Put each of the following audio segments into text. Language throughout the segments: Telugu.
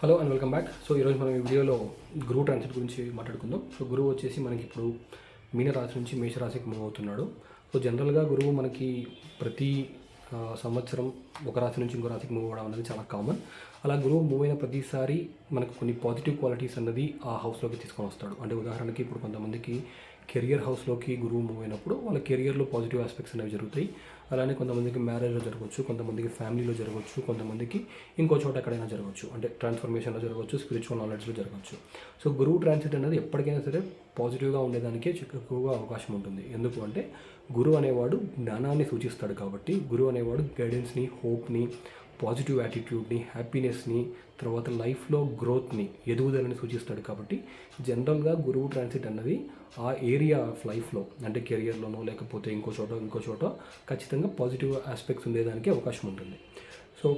Hello and welcome back. So ఈరోజు మనం ఈ వీడియోలో గురువు ట్రాన్సిట్ గురించి మాట్లాడుకుందాం. సో గురువు వచ్చేసి మనకి ఇప్పుడు మీనరాశి నుంచి మేషరాశికి మూవ్ అవుతున్నాడు. సో జనరల్గా గురువు మనకి ప్రతి సంవత్సరం ఒక రాశి నుంచి ఇంకో రాశికి మూవ్ అవ్వడం అనేది చాలా కామన్ అలా గురువు మూవ్ అయిన ప్రతిసారి మనకు కొన్ని పాజిటివ్ క్వాలిటీస్ అన్నది ఆ హౌస్లోకి తీసుకొని వస్తాడు. అంటే ఉదాహరణకి ఇప్పుడు కొంతమందికి కెరియర్ హౌస్లోకి గురువు మూవ్ అయినప్పుడు వాళ్ళ కెరియర్లో పాజిటివ్ ఆస్పెక్ట్స్ అనేవి జరుగుతాయి. అలానే కొంతమందికి మ్యారేజ్లో జరగవచ్చు కొంతమందికి ఫ్యామిలీలో జరగవచ్చు కొంతమందికి ఇంకో చోట ఎక్కడైనా జరగవచ్చు. అంటే ట్రాన్స్ఫర్మేషన్లో జరగవచ్చు స్పిరిచువల్ నాలెడ్జ్లో జరగవచ్చు. సో గురువు ట్రాన్సిట్ అనేది ఎప్పటికైనా సరే పాజిటివ్గా ఉండేదానికే ఎక్కువగా అవకాశం ఉంటుంది. ఎందుకు అంటే గురువు అనేవాడు జ్ఞానాన్ని సూచిస్తాడు కాబట్టి గురువు అనేవాడు గైడెన్స్ని హోప్ని పాజిటివ్ యాటిట్యూడ్ని హ్యాపీనెస్ని తర్వాత లైఫ్లో గ్రోత్ని ఎదుగుదలని సూచిస్తాడు కాబట్టి జనరల్గా గురువు ట్రాన్సిట్ అన్నది ఆ ఏరియా ఆఫ్ లైఫ్లో అంటే కెరియర్లోనో లేకపోతే ఇంకో చోట ఇంకో చోట ఖచ్చితంగా పాజిటివ్ ఆస్పెక్ట్స్ ఉండేదానికి అవకాశం ఉంటుంది. సో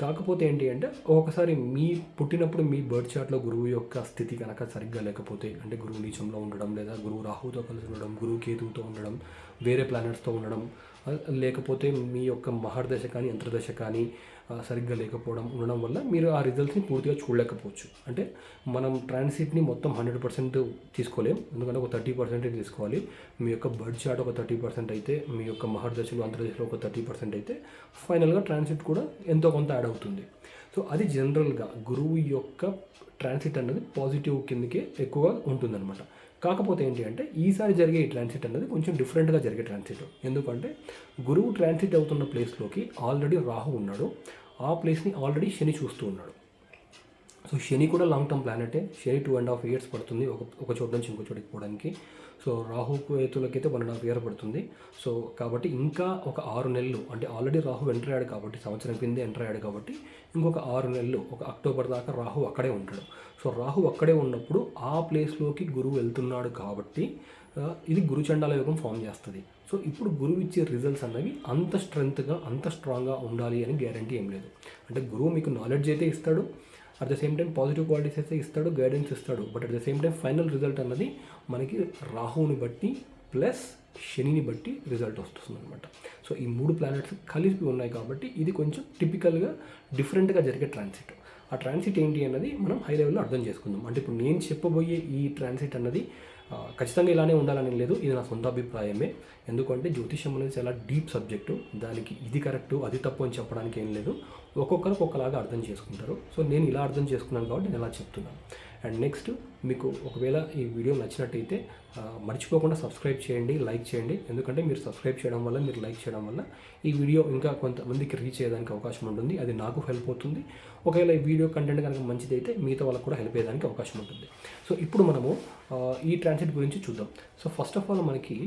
కాకపోతే ఏంటి అంటే ఒకసారి మీ పుట్టినప్పుడు మీ బర్త్ చార్ట్లో గురువు యొక్క స్థితి కనుక సరిగ్గా లేకపోతే అంటే గురువు నీచంలో ఉండడం లేదా గురువు రాహుతో కలిసి ఉండడం గురువు కేతువుతో ఉండడం వేరే ప్లానెట్స్తో ఉండడం లేకపోతే మీ యొక్క మహర్దశ కానీ యంత్రదశ కానీ సరిగ్గా లేకపోవడం ఉండడం వల్ల మీరు ఆ రిజల్ట్స్ని పూర్తిగా చూడలేకపోవచ్చు. అంటే మనం ట్రాన్సిట్ని మొత్తం హండ్రెడ్ పర్సెంట్ తీసుకోలేం. ఎందుకంటే ఒక థర్టీ పర్సెంటే తీసుకోవాలి. మీ యొక్క బర్డ్ చార్ట్ ఒక థర్టీ పర్సెంట్ అయితే మీ యొక్క మహర్దశలు అంతర్దశలో ఒక థర్టీ పర్సెంట్ అయితే ఫైనల్గా ట్రాన్సిట్ కూడా ఎంతో కొంత యాడ్ అవుతుంది. సో అది జనరల్గా గురువు యొక్క ట్రాన్సిట్ అనేది పాజిటివ్ కిందకే ఎక్కువగా ఉంటుందన్నమాట. కాకపోతే ఏంటి అంటే ఈసారి జరిగే ఈ ట్రాన్సిట్ అనేది కొంచెం డిఫరెంట్గా జరిగే ట్రాన్సిట్ ఎందుకంటే గురువు ట్రాన్సిట్ అవుతున్న ప్లేస్లోకి ఆల్రెడీ రాహు ఉన్నాడు. ఆ ప్లేస్ని ఆల్రెడీ శని చూస్తూ ఉన్నాడు. సో శని కూడా long term ప్లానెటే Shani two and half years పడుతుంది. ఒక ఒక చోట నుంచి ఇంకో చోటికి పోవడానికి. సో రాహు కేతులకైతే వన్ అండ్ హాఫ్ ఇయర్ పడుతుంది. సో కాబట్టి ఇంకా ఒక ఆరు నెలలు అంటే ఆల్రెడీ రాహు ఎంటర్ అయ్యాడు కాబట్టి సంవత్సరం కిందే ఎంటర్ అయ్యాడు కాబట్టి ఇంకొక ఆరు నెలలు ఒక అక్టోబర్ దాకా రాహు అక్కడే ఉంటాడు. సో రాహు అక్కడే ఉన్నప్పుడు ఆ ప్లేస్లోకి గురువు వెళ్తున్నాడు కాబట్టి ఇది గురుచండాల యోగం ఫామ్ చేస్తుంది. సో ఇప్పుడు గురువు ఇచ్చే రిజల్ట్స్ అన్నవి అంత స్ట్రెంగ్త్గా అంత స్ట్రాంగ్గా ఉండాలి అని గ్యారంటీ ఏం లేదు. అంటే గురువు మీకు నాలెడ్జ్ అయితే ఇస్తాడు at the same time positive qualities అయితే ఇస్తాడు గైడెన్స్ ఇస్తాడు. But at the same time final result అన్నది మనకి రాహువుని బట్టి ప్లస్ శనిని బట్టి రిజల్ట్ వస్తుంది అనమాట సో ఈ మూడు ప్లానెట్స్ కలిపి ఉన్నాయి కాబట్టి ఇది కొంచెం టిపికల్గా డిఫరెంట్గా జరిగే ట్రాన్సిట్ ఆ ట్రాన్సిట్ ఏంటి అన్నది మనం హై లెవెల్లో అర్థం చేసుకుందాం. అంటే ఇప్పుడు నేను చెప్పబోయే ఈ ట్రాన్సిట్ అన్నది ఖచ్చితంగా ఇలానే ఉండాలని లేదు. ఇది నా సొంత అభిప్రాయమే. ఎందుకంటే జ్యోతిషం అనేది చాలా డీప్ సబ్జెక్టు. దానికి ఇది కరెక్టు అది తప్పు అని చెప్పడానికి ఏం లేదు. ఒక్కొక్కరు ఒక్కొక్కలాగా అర్థం చేసుకుంటారు. సో నేను ఇలా అర్థం చేసుకున్నాను కాబట్టి నేను ఇలా చెప్తున్నాను. అండ్ నెక్స్ట్ మీకు ఒకవేళ ఈ వీడియో నచ్చినట్టయితే మర్చిపోకుండా సబ్స్క్రైబ్ చేయండి లైక్ చేయండి. ఎందుకంటే మీరు సబ్స్క్రైబ్ చేయడం వల్ల మీరు లైక్ చేయడం వల్ల ఈ వీడియో ఇంకా కొంతమందికి రీచ్ అయ్యేదానికి అవకాశం ఉంటుంది. అది నాకు హెల్ప్ అవుతుంది. ఒకవేళ ఈ వీడియో కంటెంట్ కనుక మంచిదైతే మిగతా వాళ్ళకు కూడా హెల్ప్ అయ్యేదానికి అవకాశం ఉంటుంది. సో ఇప్పుడు మనము ఈ ట్రాన్సిట్ గురించి చూద్దాం. సో ఫస్ట్ ఆఫ్ ఆల్ మనకి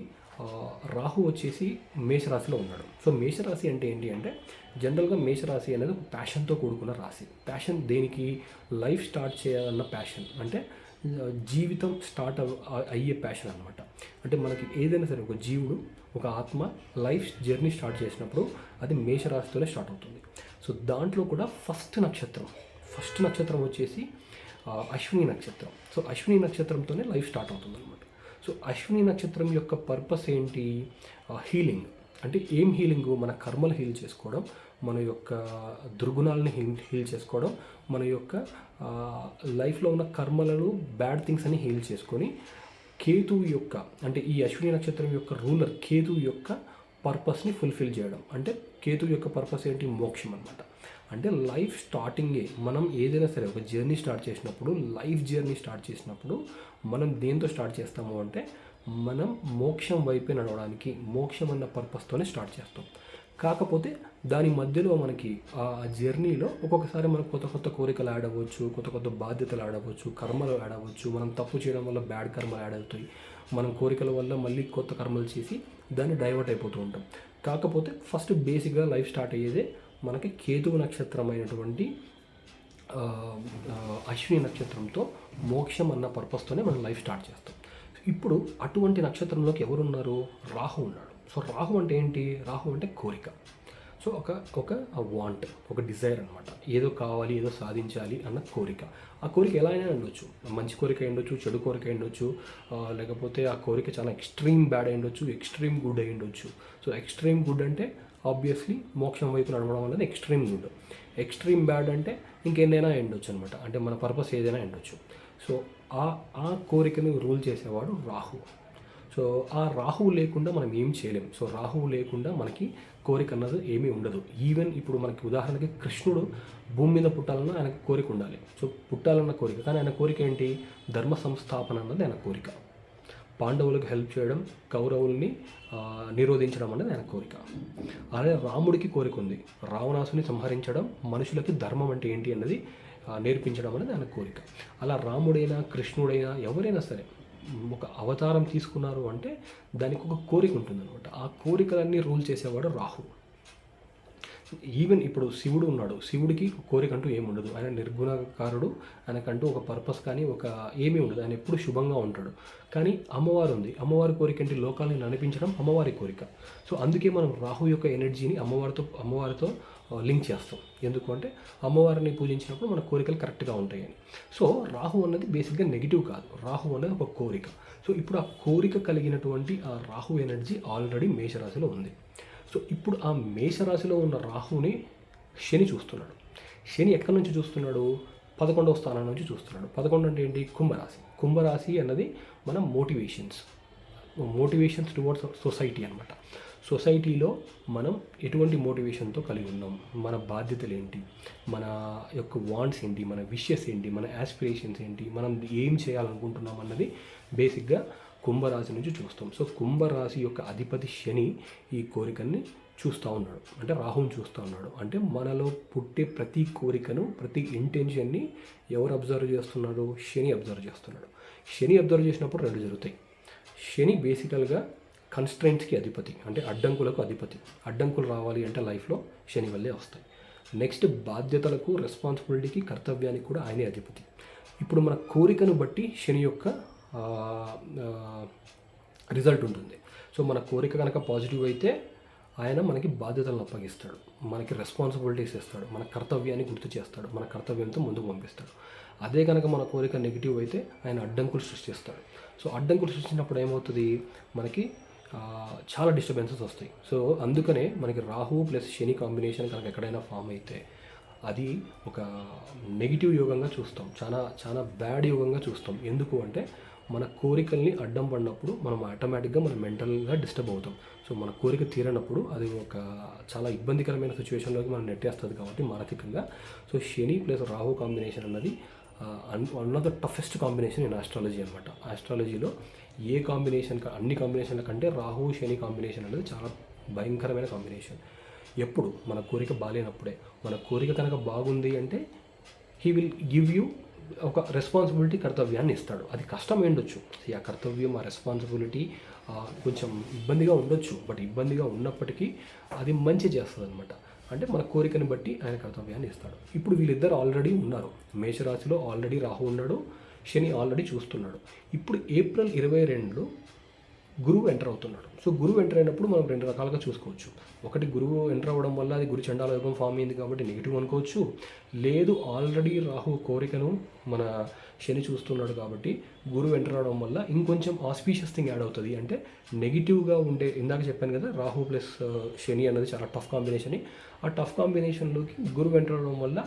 రాహు వచ్చేసి మేషరాశిలో ఉన్నాడు. సో మేషరాశి అంటే ఏంటి అంటే జనరల్గా మేషరాశి అనేది ఒక ప్యాషన్తో కూడుకున్న రాశి. ప్యాషన్ దేనికి? లైఫ్ స్టార్ట్ చేయాలన్న ప్యాషన్. అంటే జీవితం స్టార్ట్ అవ్- అయ్యే ప్యాషన్ అనమాట అంటే మనకి ఏదైనా సరే ఒక జీవుడు ఒక ఆత్మ లైఫ్ జర్నీ స్టార్ట్ చేసినప్పుడు అది మేషరాశితోనే స్టార్ట్ అవుతుంది. సో దాంట్లో కూడా ఫస్ట్ నక్షత్రం ఫస్ట్ నక్షత్రం వచ్చేసి అశ్విని నక్షత్రం. సో అశ్విని నక్షత్రంతోనే లైఫ్ స్టార్ట్ అవుతుంది అనమాట సో అశ్విని నక్షత్రం యొక్క పర్పస్ ఏంటి? హీలింగ్. అంటే ఏం హీలింగ్? మన కర్మలు హీల్ చేసుకోవడం మన యొక్క దుర్గుణాలను హీల్ హీల్ చేసుకోవడం మన యొక్క లైఫ్లో ఉన్న కర్మలను బ్యాడ్ థింగ్స్ అని హీల్ చేసుకొని కేతు యొక్క అంటే ఈ అశ్విని నక్షత్రం యొక్క రూలర్ కేతు యొక్క పర్పస్ని ఫుల్ఫిల్ చేయడం. అంటే కేతు యొక్క పర్పస్ ఏంటి? మోక్షం అనమాట అంటే లైఫ్ స్టార్టింగే మనం ఏదైనా సరే ఒక జర్నీ స్టార్ట్ చేసినప్పుడు లైఫ్ జర్నీ స్టార్ట్ చేసినప్పుడు మనం దేంతో స్టార్ట్ చేస్తాము అంటే మనం మోక్షం వైపే నడవడానికి మోక్షం అన్న పర్పస్తోనే స్టార్ట్ చేస్తాం. కాకపోతే దాని మధ్యలో మనకి ఆ జర్నీలో ఒక్కొక్కసారి మనకు కొత్త కొత్త కోరికలు యాడ్ అవ్వచ్చు కొత్త కొత్త బాధ్యతలు యాడ్ అవ్వచ్చు కర్మలు యాడ్ అవ్వచ్చు మనం తప్పు చేయడం వల్ల బ్యాడ్ కర్మలు యాడ్ అవుతాయి. మనం కోరికల వల్ల మళ్ళీ కొత్త కర్మలు చేసి దాన్ని డైవర్ట్ అయిపోతూ ఉంటాం. కాకపోతే ఫస్ట్ బేసిక్గా లైఫ్ స్టార్ట్ అయ్యేదే మనకి కేతువు నక్షత్రమైనటువంటి అయినటువంటి అశ్విని నక్షత్రంతో మోక్షం అన్న పర్పస్తోనే మనం లైఫ్ స్టార్ట్ చేస్తాం. ఇప్పుడు అటువంటి నక్షత్రంలోకి ఎవరున్నారు? రాహు ఉన్నాడు. సో రాహు అంటే ఏంటి? రాహు అంటే కోరిక. సో ఒక ఒక వాంట్ ఒక డిజైర్ అనమాట ఏదో కావాలి ఏదో సాధించాలి అన్న కోరిక. ఆ కోరిక ఎలా అయినా ఉండొచ్చు. మంచి కోరిక ఉండొచ్చు చెడు కోరిక ఉండొచ్చు లేకపోతే ఆ కోరిక చాలా ఎక్స్ట్రీమ్ బ్యాడ్ ఉండొచ్చు ఎక్స్ట్రీమ్ గుడ్ అయి ఉండొచ్చు. సో ఎక్స్ట్రీమ్ గుడ్ అంటే ఆబ్వియస్లీ మోక్షం వైపు నడవడం అనేది ఎక్స్ట్రీమ్ గుడ్ ఎక్స్ట్రీమ్ బ్యాడ్ అంటే ఇంకేదైనా ఎండొచ్చు అనమాట అంటే మన పర్పస్ ఏదైనా ఎండొచ్చు సో ఆ ఆ కోరికను రూల్ చేసేవాడు రాహు. సో ఆ రాహువు లేకుండా మనం ఏం చేయలేం. సో రాహువు లేకుండా మనకి కోరిక అన్నది ఏమీ ఉండదు. ఈవెన్ ఇప్పుడు మనకి ఉదాహరణకి కృష్ణుడు భూమి మీద పుట్టాలన్నా ఆయనకు కోరిక ఉండాలి. సో పుట్టాలన్న కోరిక. కానీ ఆయన కోరిక ఏంటి? ధర్మ సంస్థాపన అన్నది ఆయన కోరిక. పాండవులకు హెల్ప్ చేయడం కౌరవుల్ని నిరోధించడం అనేది ఆయన కోరిక. అలాగే రాముడికి కోరిక ఉంది. రావణాసుని సంహరించడం మనుషులకి ధర్మం అంటే ఏంటి అన్నది నేర్పించడం అనేది ఆయన కోరిక. అలా రాముడైనా కృష్ణుడైనా ఎవరైనా సరే ఒక అవతారం తీసుకున్నారు అంటే దానికి ఒక కోరిక ఉంటుందన్నమాట. ఆ కోరికలన్నీ రూల్ చేసేవాడు రాహు. ఈవెన్ ఇప్పుడు శివుడు ఉన్నాడు. శివుడికి కోరిక అంటూ ఏమి ఉండదు. ఆయన నిర్గుణకారుడు. ఆయనకంటూ ఒక పర్పస్ కానీ ఒక ఏమీ ఉండదు. ఆయన ఎప్పుడు శుభంగా ఉంటాడు. కానీ అమ్మవారు ఉంది. అమ్మవారి కోరిక అంటే లోకాన్ని నడిపించడం అమ్మవారి కోరిక. సో అందుకే మనం రాహు యొక్క ఎనర్జీని అమ్మవారితో అమ్మవారితో లింక్ చేస్తాం. ఎందుకు అంటే అమ్మవారిని పూజించినప్పుడు మన కోరికలు కరెక్ట్గా ఉంటాయని. సో రాహు అన్నది బేసిక్గా నెగిటివ్ కాదు. రాహు అనేది ఒక కోరిక. సో ఇప్పుడు ఆ కోరిక కలిగినటువంటి ఆ రాహు ఎనర్జీ ఆల్రెడీ మేషరాశిలో ఉంది. సో ఇప్పుడు ఆ మేషరాశిలో ఉన్న రాహుని శని చూస్తున్నాడు. శని ఎక్కడి నుంచి చూస్తున్నాడు? పదకొండవ స్థానం నుంచి చూస్తున్నాడు. పదకొండు అంటే ఏంటి? కుంభరాశి. కుంభరాశి అన్నది మన మోటివేషన్స్. మోటివేషన్స్ టువర్డ్స్ సొసైటీ అనమాట సొసైటీలో మనం ఎటువంటి మోటివేషన్తో కలిగి ఉన్నాం? మన బాధ్యతలు ఏంటి మన యొక్క వాంట్స్ ఏంటి? మన విషెస్ ఏంటి? మన యాస్పిరేషన్స్ ఏంటి? మనం ఏం చేయాలనుకుంటున్నాం అన్నది బేసిక్గా కుంభరాశి నుంచి చూస్తాం. సో కుంభరాశి యొక్క అధిపతి శని ఈ కోరికల్ని చూస్తూ ఉన్నాడు. అంటే రాహుని చూస్తూ ఉన్నాడు. అంటే మనలో పుట్టే ప్రతి కోరికను ప్రతి ఇంటెన్షన్ని ఎవరు అబ్జర్వ్ చేస్తున్నాడు? శని అబ్జర్వ్ చేస్తున్నాడు. శని అబ్జర్వ్ చేసినప్పుడు రెండు జరుగుతాయి. శని బేసికల్గా కన్స్ట్రెంట్స్కి అధిపతి అంటే అడ్డంకులకు అధిపతి. అడ్డంకులు రావాలి అంటే లైఫ్లో శని వల్లే వస్తాయి. నెక్స్ట్ బాధ్యతలకు రెస్పాన్సిబిలిటీకి కర్తవ్యానికి కూడా ఆయనే అధిపతి. ఇప్పుడు మన కోరికను బట్టి శని యొక్క రిజల్ట్ ఉంటుంది. సో మన కోరిక కనుక పాజిటివ్ అయితే ఆయన మనకి బాధ్యతలను అప్పగిస్తాడు. మనకి రెస్పాన్సిబిలిటీస్ ఇస్తాడు. మన కర్తవ్యాన్ని గుర్తు చేస్తాడు. మన కర్తవ్యంతో ముందుకు పంపిస్తాడు. అదే కనుక మన కోరిక నెగిటివ్ అయితే ఆయన అడ్డంకులు సృష్టిస్తాడు. సో అడ్డంకులు సృష్టించినప్పుడు ఏమవుతుంది? మనకి చాలా డిస్టర్బెన్సెస్ వస్తాయి. సో అందుకనే మనకి రాహు ప్లస్ శని కాంబినేషన్ కనుక ఎక్కడైనా ఫామ్ అయితే అది ఒక నెగిటివ్ యోగంగా చూస్తాం. చాలా చాలా బ్యాడ్ యోగంగా చూస్తాం. ఎందుకు అంటే మన కోరికల్ని అడ్డం పడినప్పుడు మనం ఆటోమేటిక్గా మనం మెంటల్గా డిస్టర్బ్ అవుతాం. సో మన కోరిక తీరనప్పుడు అది ఒక చాలా ఇబ్బందికరమైన సిచ్యువేషన్లోకి మనం నెట్టేస్తుంది కాబట్టి మానసికంగా. So Shani plus Rahu combination అన్నది one of the toughest combination in astrology అనమాట ఆస్ట్రాలజీలో ఏ కాంబినేషన్ అన్ని కాంబినేషన్ల కంటే రాహు శని కాంబినేషన్ అనేది చాలా భయంకరమైన కాంబినేషన్ ఎప్పుడు మన కోరిక బాగాలేనప్పుడే మన కోరిక కనుక బాగుంది అంటే హీ విల్ గివ్ యూ ఒక రెస్పాన్సిబిలిటీ కర్తవ్యాన్ని ఇస్తాడు. అది కష్టం ఉండొచ్చు. ఆ కర్తవ్యం ఆ రెస్పాన్సిబిలిటీ కొంచెం ఇబ్బందిగా ఉండొచ్చు. బట్ ఇబ్బందిగా ఉన్నప్పటికీ అది మంచి చేస్తుంది అనమాట అంటే మన కోరికని బట్టి ఆయన కర్తవ్యాన్ని ఇస్తాడు. ఇప్పుడు వీళ్ళిద్దరు ఆల్రెడీ ఉన్నారు. మేషరాశిలో ఆల్రెడీ రాహు ఉన్నాడు. శని ఆల్రెడీ చూస్తున్నాడు. ఇప్పుడు ఏప్రిల్ ఇరవై రెండులో గురువు ఎంటర్ అవుతున్నాడు. సో గురువు ఎంటర్ అయినప్పుడు మనం రెండు రకాలుగా చూసుకోవచ్చు. ఒకటి గురువు ఎంటర్ అవ్వడం వల్ల అది గురు చండాల యోగం ఫామ్ అయింది కాబట్టి నెగిటివ్ అనుకోవచ్చు. లేదు ఆల్రెడీ రాహు కోరికను మన శని చూస్తున్నాడు కాబట్టి గురువు ఎంటర్ అవడం వల్ల ఇంకొంచెం ఆస్పీషియస్ థింగ్ యాడ్ అవుతుంది. అంటే నెగిటివ్గా ఉండే ఇందాక చెప్పాను కదా రాహు ప్లస్ శని అన్నది చాలా టఫ్ కాంబినేషన్. ఆ టఫ్ కాంబినేషన్లోకి గురువు ఎంటర్ అవడం వల్ల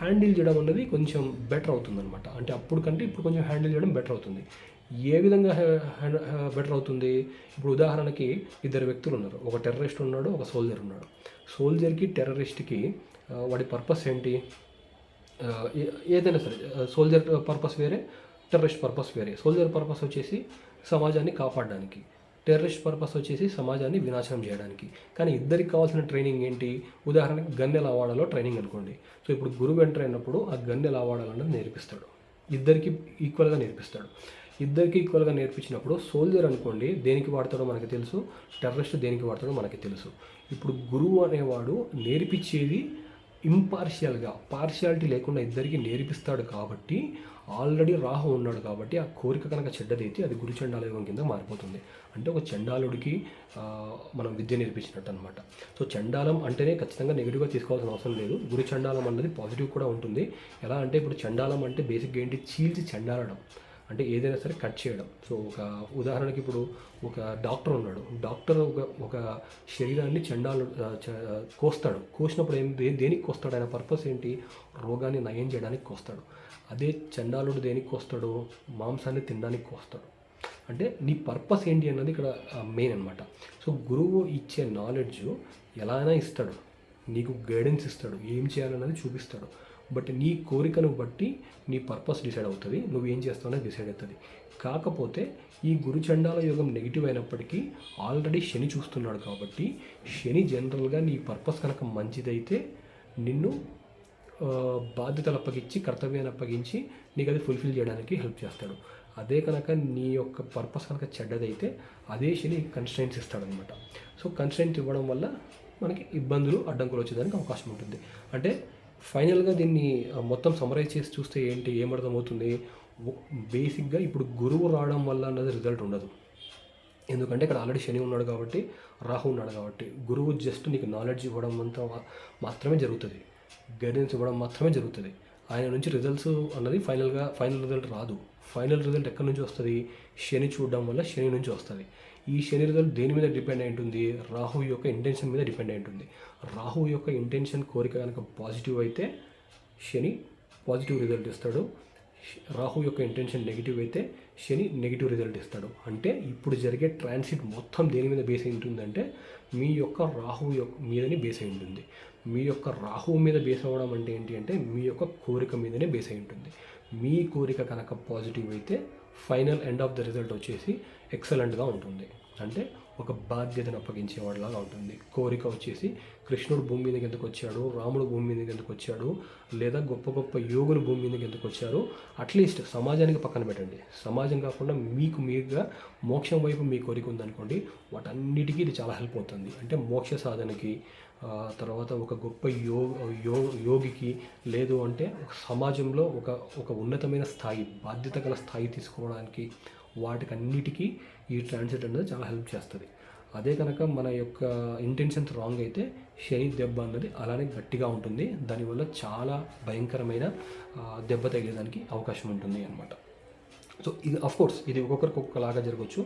హ్యాండిల్ చేయడం అన్నది కొంచెం బెటర్ అవుతుంది అనమాట అంటే అప్పుడు కంటే ఇప్పుడు కొంచెం హ్యాండిల్ చేయడం బెటర్ అవుతుంది. ఏ విధంగా బెటర్ అవుతుంది? ఇప్పుడు ఉదాహరణకి ఇద్దరు వ్యక్తులు ఉన్నారు. ఒక టెర్రరిస్ట్ ఉన్నాడు ఒక సోల్జర్ ఉన్నాడు. సోల్జర్కి టెర్రరిస్ట్కి వాడి పర్పస్ ఏంటి? ఏదైనా సరే సోల్జర్ పర్పస్ వేరే టెర్రరిస్ట్ పర్పస్ వేరే. సోల్జర్ పర్పస్ వచ్చేసి సమాజాన్ని కాపాడడానికి. టెర్రరిస్ట్ పర్పస్ వచ్చేసి సమాజాన్ని వినాశనం చేయడానికి. కానీ ఇద్దరికి కావాల్సిన ట్రైనింగ్ ఏంటి? ఉదాహరణకి గన్నెల ఎలా వాడాలో ట్రైనింగ్ అనుకోండి. సో ఇప్పుడు గురువు ఎంటర్ అయినప్పుడు ఆ గన్నెల ఎలా వాడాలన్నది నేర్పిస్తాడు. ఇద్దరికి ఈక్వల్గా నేర్పిస్తాడు. ఇద్దరికి ఈక్వల్గా నేర్పించినప్పుడు సోల్జర్ అనుకోండి దేనికి వాడతాడో మనకి తెలుసు. టెర్రరిస్ట్ దేనికి వాడతాడో మనకి తెలుసు. ఇప్పుడు గురువు అనేవాడు నేర్పించేది ఇంపార్షియల్గా పార్షియాలిటీ లేకుండా ఇద్దరికి నేర్పిస్తాడు కాబట్టి ఆల్రెడీ రాహు ఉన్నాడు కాబట్టి ఆ కోరిక కనుక చెడ్డదైతే అది గురు చండాలయోగం కింద మారిపోతుంది. అంటే ఒక చండాలుడికి మనం విద్య నేర్పించినట్టు అనమాట సో చండాలం అంటేనే ఖచ్చితంగా నెగిటివ్గా తీసుకోవాల్సిన అవసరం లేదు. గురు చండాలం అన్నది పాజిటివ్ కూడా ఉంటుంది. ఎలా అంటే ఇప్పుడు చండాలం అంటే బేసిక్గా ఏంటి? చీల్చి చండాలడం. అంటే ఏదైనా సరే కట్ చేయడం. సో ఒక ఉదాహరణకి ఇప్పుడు ఒక డాక్టర్ ఉన్నాడు. డాక్టర్ ఒక ఒక శరీరాన్ని చండాలు కోస్తాడు. కోసినప్పుడు ఏం దే- దేనికి కోస్తాడు? ఆయన పర్పస్ ఏంటి? రోగాన్ని నయం చేయడానికి కోస్తాడు. అదే చండాలుడు దేనికి కోస్తాడు? మాంసాన్ని తినడానికి కోస్తాడు. అంటే నీ పర్పస్ ఏంటి అన్నది ఇక్కడ మెయిన్ అనమాట సో గురువు ఇచ్చే నాలెడ్జ్ ఎలా అయినా ఇస్తాడు. నీకు గైడెన్స్ ఇస్తాడు. ఏం చేయాలన్నది చూపిస్తాడు. బట్ నీ కోరికను బట్టి నీ పర్పస్ డిసైడ్ అవుతుంది నువ్వు ఏం చేస్తావు డిసైడ్ అవుతుంది. కాకపోతే ఈ గురుచండాల యోగం నెగిటివ్ అయినప్పటికీ ఆల్రెడీ శని చూస్తున్నాడు కాబట్టి శని జనరల్గా నీ పర్పస్ కనుక మంచిదైతే నిన్ను బాధ్యతలు అప్పగించి కర్తవ్యాన్ని అప్పగించి నీకు అది ఫుల్ఫిల్ చేయడానికి హెల్ప్ చేస్తాడు. అదే కనుక నీ యొక్క పర్పస్ కనుక చెడ్డదైతే అదే శని కన్స్ట్రైంట్స్ ఇస్తాడనమాట సో కన్స్ట్రైంట్స్ ఇవ్వడం వల్ల మనకి ఇబ్బందులు అడ్డంకులు వచ్చేదానికి అవకాశం ఉంటుంది. అంటే ఫైనల్గా దీన్ని మొత్తం సమరైజ్ చేసి చూస్తే ఏంటి ఏమర్థమవుతుంది బేసిక్గా ఇప్పుడు గురువు రావడం వల్ల అన్నది రిజల్ట్ ఉండదు. ఎందుకంటే ఇక్కడ ఆల్రెడీ శని ఉన్నాడు కాబట్టి రాహు ఉన్నాడు కాబట్టి. గురువు జస్ట్ నీకు నాలెడ్జ్ ఇవ్వడం అంతా మాత్రమే జరుగుతుంది. గైడెన్స్ ఇవ్వడం మాత్రమే జరుగుతుంది. ఆయన నుంచి రిజల్ట్స్ అన్నది ఫైనల్గా ఫైనల్ రిజల్ట్ రాదు. ఫైనల్ రిజల్ట్ ఎక్కడి నుంచి వస్తుంది? శని చూడడం వల్ల శని నుంచి వస్తుంది. ఈ శరీరం దేని మీద డిపెండ్ అయి ఉంటుంది? రాహు యొక్క ఇంటెన్షన్ మీద డిపెండ్ అయి ఉంటుంది. రాహు యొక్క ఇంటెన్షన్ కోరిక కనుక పాజిటివ్ అయితే శని పాజిటివ్ రిజల్ట్ ఇస్తాడు. రాహు యొక్క ఇంటెన్షన్ నెగిటివ్ అయితే శని నెగిటివ్ రిజల్ట్ ఇస్తాడు. అంటే ఇప్పుడు జరిగే ట్రాన్సిట్ మొత్తం దేని మీద బేస్ అయి ఉంటుందంటే మీ యొక్క రాహు యొక్క మీదనే బేస్ అయి ఉంటుంది. మీ యొక్క రాహువు మీద బేస్ అవ్వడం అంటే ఏంటి అంటే మీ యొక్క కోరిక మీదనే బేస్ అయి ఉంటుంది. మీ కోరిక కనుక పాజిటివ్ అయితే final end of the result వచ్చేసి ఎక్సలెంట్గా ఉంటుంది. అంటే ఒక బాధ్యతను అప్పగించేవాడిలాగా ఉంటుంది. కోరిక వచ్చేసి కృష్ణుడు భూమి మీదకి ఎందుకు వచ్చాడు? రాముడు భూమి మీదకి ఎందుకు వచ్చాడు? లేదా గొప్ప గొప్ప యోగులు భూమి మీదకి ఎందుకు వచ్చారు? అట్లీస్ట్ సమాజానికి పక్కన పెట్టండి. సమాజం కాకుండా మీకు మీరుగా మోక్షం వైపు మీ కోరిక ఉందనుకోండి వాటన్నిటికీ ఇది చాలా హెల్ప్ అవుతుంది. అంటే మోక్ష సాధనకి తర్వాత ఒక గొప్ప యో యో యోగికి లేదు అంటే ఒక సమాజంలో ఒక ఒక ఉన్నతమైన స్థాయి బాధ్యత గల స్థాయి తీసుకోవడానికి వాటికి అన్నిటికీ ఈ ట్రాన్సిట్ అనేది చాలా హెల్ప్ చేస్తుంది. అదే కనుక మన యొక్క ఇంటెన్షన్స్ రాంగ్ అయితే శని దెబ్బ అన్నది అలానే గట్టిగా ఉంటుంది. దానివల్ల చాలా భయంకరమైన దెబ్బ తగిలేదానికి అవకాశం ఉంటుంది అన్నమాట. సో ఇది కోర్స్ ఇది ఒక్కొక్కరికి ఒక్కొక్కలాగా జరగవచ్చు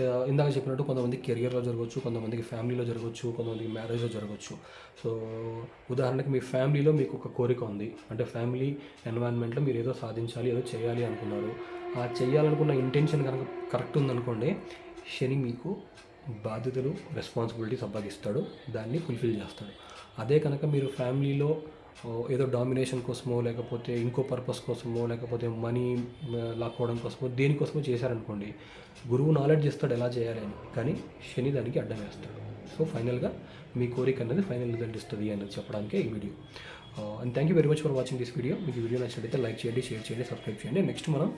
uh, ఇందాక చెప్పినట్టు కొంతమంది కెరియర్లో జరగవచ్చు కొంతమందికి ఫ్యామిలీలో జరగవచ్చు కొంతమందికి మ్యారేజ్లో జరగవచ్చు సో ఉదాహరణకి మీ ఫ్యామిలీలో మీకు ఒక కోరిక ఉంది. అంటే ఫ్యామిలీ ఎన్వైరన్మెంట్లో మీరు ఏదో సాధించాలి ఏదో చేయాలి అనుకున్నారు. ఆ చేయాలనుకున్న ఇంటెన్షన్ కనుక కరెక్ట్ ఉందనుకోండి శని మీకు బాధ్యతలు రెస్పాన్సిబిలిటీస్ అప్పగిస్తాడు దాన్ని ఫుల్ఫిల్ చేస్తాడు. అదే కనుక మీరు ఫ్యామిలీలో ఏదో డామినేషన్ కోసమో లేకపోతే ఇంకో పర్పస్ కోసమో లేకపోతే మనీ లాక్కోవడం కోసమో దేనికోసమో చేశారనుకోండి గురువు నాలెడ్జ్ ఇస్తాడు ఎలా చేయాలి అని కానీ శని దానికి అడ్డం వేస్తాడు. సో ఫైనల్గా మీ కోరిక అనేది ఫైనల్ రిజల్ట్ ఇస్తుంది అని చెప్పడానికే ఈ video. And thank you very much for watching this video మీకు వీడియో నచ్చినట్లయితే లైక్ చేయండి షేర్ చేయండి సబ్స్క్రైబ్ చేయండి. నెక్స్ట్ మనం